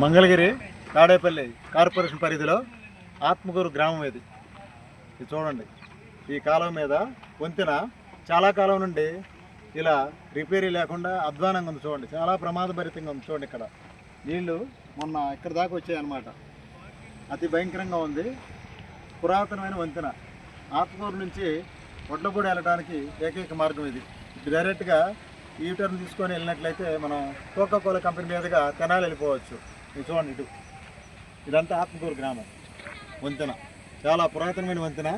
Mangalagiri Tadepalli corporation పరిధిలో ఆత్మకూరు గ్రామం ఇది. ఇది చూడండి. ఈ కాలం మీద వంతెన చాలా కాలం నుండి ఇలా రిపేరీ లేకుండా అధ్వానంగా ఉంది చూడండి. చాలా ప్రమాదభరితంగా ఉంది చూడండి ఇక్కడ. నీళ్ళు మొన్న ఇక్కడ దాకా వచ్చాయన్నమాట. అతి భయంకరంగా ఉంది. పురాతనమైన వంతెన. ఆత్మకూరు నుంచి వడ్లపూడి వెళ్ళడానికి ఏకైక మార్గం ఇది. డైరెక్ట్గా ఈ టర్న్ తీసుకొని వెళ్ళినట్లయితే మనం కోకాకోలా కంపెనీ మీదుగా తెనాలి వెళ్ళిపోవచ్చు. ఇది చూడండి ఇటు. ఇదంతా ఆత్మకూరు గ్రామం. వంతెన. చాలా పురాతనమైన వంతెన.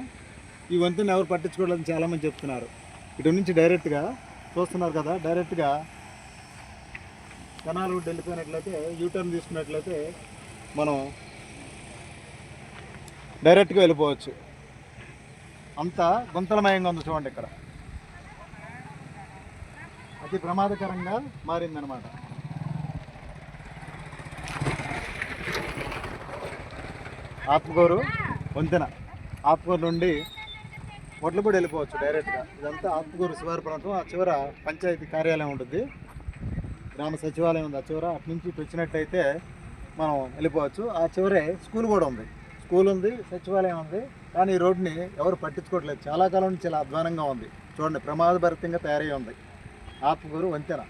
ఈ వంతెన ఎవరు పట్టించుకోవట్లేదని చాలామంది చెప్తున్నారు. ఇటు నుంచి డైరెక్ట్గా చూస్తున్నారు కదా డైరెక్ట్గా కెనాల్ రోడ్ వెళ్ళిపోయినట్లయితే యూటర్న్ తీసుకున్నట్లయితే మనం డైరెక్ట్గా వెళ్ళిపోవచ్చు. అంత గుంతలమయంగా ఉంది చూడండి ఇక్కడ. అతి ప్రమాదకరంగా మారిందనమాట ఆత్మకూరు వంతెన. ఆత్మకూరు నుండి వడ్లపూడి వెళ్ళిపోవచ్చు డైరెక్ట్గా. ఇదంతా ఆత్మకూరు శివారి ప్రాంతం. ఆ చివర పంచాయతీ కార్యాలయం ఉంటుంది. గ్రామ సచివాలయం ఉంది. ఆ చివర అటు నుంచి ఇటు వచ్చినట్టయితే మనం వెళ్ళిపోవచ్చు. ఆ చివరే స్కూల్ కూడా ఉంది. స్కూల్ ఉంది సచివాలయం ఉంది. కానీ ఈ రోడ్ని ఎవరు పట్టించుకోవట్లేదు. చాలా కాలం నుంచి చాలా అధ్వానంగా ఉంది. చూడండి ప్రమాదభరితంగా తయారై ఉంది. ఆత్మకూరు వంతెన.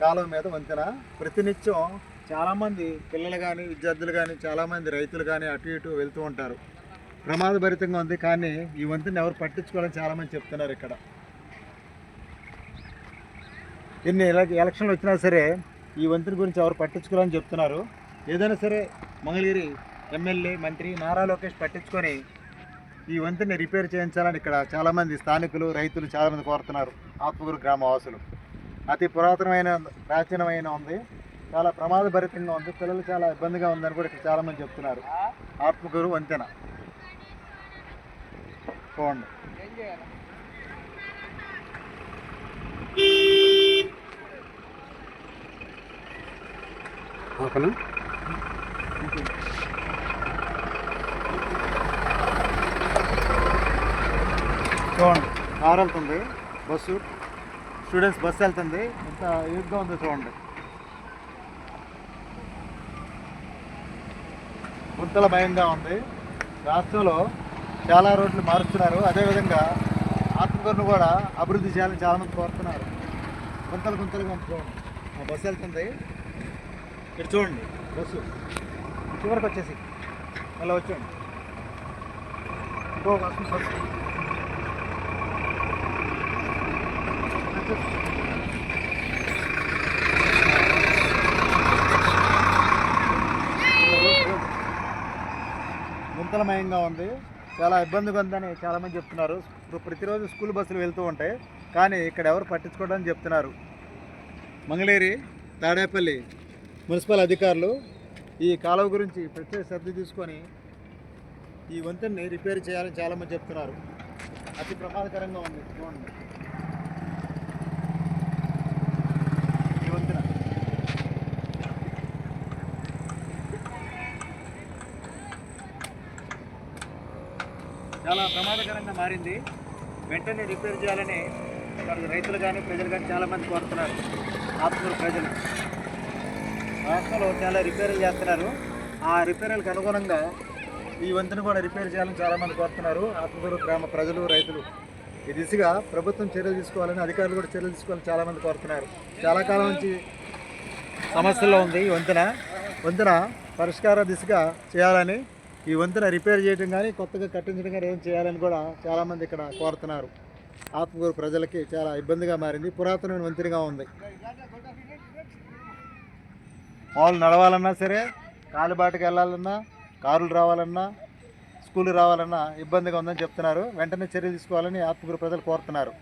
కాలం మీద వంతెన. ప్రతినిత్యం చాలామంది పిల్లలు కానీ విద్యార్థులు కానీ చాలామంది రైతులు కానీ అటు ఇటు వెళ్తూ ఉంటారు. ప్రమాదభరితంగా ఉంది కానీ ఈ వంతుని ఎవరు పట్టించుకోవాలని చాలామంది చెప్తున్నారు ఇక్కడ. ఎన్ని ఎలక్షన్లు వచ్చినా సరే ఈ వంతుని గురించి ఎవరు పట్టించుకోవాలని చెప్తున్నారు. ఏదైనా సరే మంగళగిరి ఎమ్మెల్యే మంత్రి నారా లోకేష్ పట్టించుకొని ఈ వంతెని రిపేర్ చేయించాలని ఇక్కడ చాలామంది స్థానికులు రైతులు చాలామంది కోరుతున్నారు. ఆత్మగురు గ్రామవాసులు. అతి పురాతనమైన ప్రాచీనమైన ఉంది. చాలా ప్రమాదభరితంగా ఉంది. పిల్లలు చాలా ఇబ్బందిగా ఉందని కూడా ఇక్కడ చాలామంది చెప్తున్నారు. ఆత్మగురు వంతెన. చూడండి ఓకేనా చూడండి కార్ వెళ్తుంది బస్సు. స్టూడెంట్స్ బస్సు వెళ్తుంది. ఎంత యూత్గా ఉందో చూడండి. గుంతల భయంగా ఉంది. రాష్ట్రంలో చాలా రోడ్లు మారుస్తున్నారు. అదేవిధంగా ఆత్మకూరును కూడా అభివృద్ధి చేయాలని చాలామంది కోరుతున్నారు. గుంతలు గుంతలుగా ఉంటుంది ఆ బస్సు వెళ్తుంది. ఇక్కడ చూడండి. బస్సు. చివరికి వచ్చేసి. మళ్ళీ వచ్చాండి ఇంకో బస్సు బస్సు గుంతలమయంగా ఉంది. చాలా ఇబ్బందిగా ఉందని చాలామంది చెప్తున్నారు. ప్రతిరోజు స్కూల్ బస్సులు వెళ్తూ ఉంటాయి. కానీ ఇక్కడ ఎవరు పట్టించుకోవడం చెప్తున్నారు. మంగళేరి తాడేపల్లి మున్సిపల్ అధికారులు ఈ కాలువ గురించి ప్రత్యేక శ్రద్ధ తీసుకొని ఈ వంతెన్ని రిపేర్ చేయాలని చాలామంది చెప్తున్నారు. అతి ప్రమాదకరంగా ఉంది. చూడండి. చాలా ప్రమాదకరంగా మారింది. వెంటనే రిపేర్ చేయాలని ఇక్కడ రైతులు కానీ ప్రజలు కానీ చాలామంది కోరుతున్నారు. ఆత్మూరు ప్రజలు. రాష్ట్రంలో చాలా రిపేర్లు చేస్తున్నారు. ఆ రిపేర్లకు అనుగుణంగా ఈ వంతెన కూడా రిపేర్ చేయాలని చాలామంది కోరుతున్నారు. ఆత్మకూరు గ్రామ ప్రజలు రైతులు. ఈ దిశగా ప్రభుత్వం చర్యలు తీసుకోవాలని అధికారులు కూడా చర్యలు తీసుకోవాలని చాలామంది కోరుతున్నారు. చాలా కాలం నుంచి సమస్యల్లో ఉంది ఈ వంతెన. వంతెన పరిష్కార దిశగా చేయాలని ఈ వంతెన రిపేర్ చేయడం కానీ కొత్తగా కట్టించడం కానీ ఏం చేయాలని కూడా చాలామంది ఇక్కడ కోరుతున్నారు. ఆత్మకూరు ప్రజలకి చాలా ఇబ్బందిగా మారింది. పురాతనమైన వంతెనగా ఉంది. వాళ్ళు నడవాలన్నా సరే కాలిబాటకి వెళ్ళాలన్నా కారులు రావాలన్నా స్కూల్ రావాలన్నా ఇబ్బందిగా ఉందని చెప్తున్నారు. వెంటనే చర్యలు తీసుకోవాలని ఆత్మకూరు ప్రజలు కోరుతున్నారు.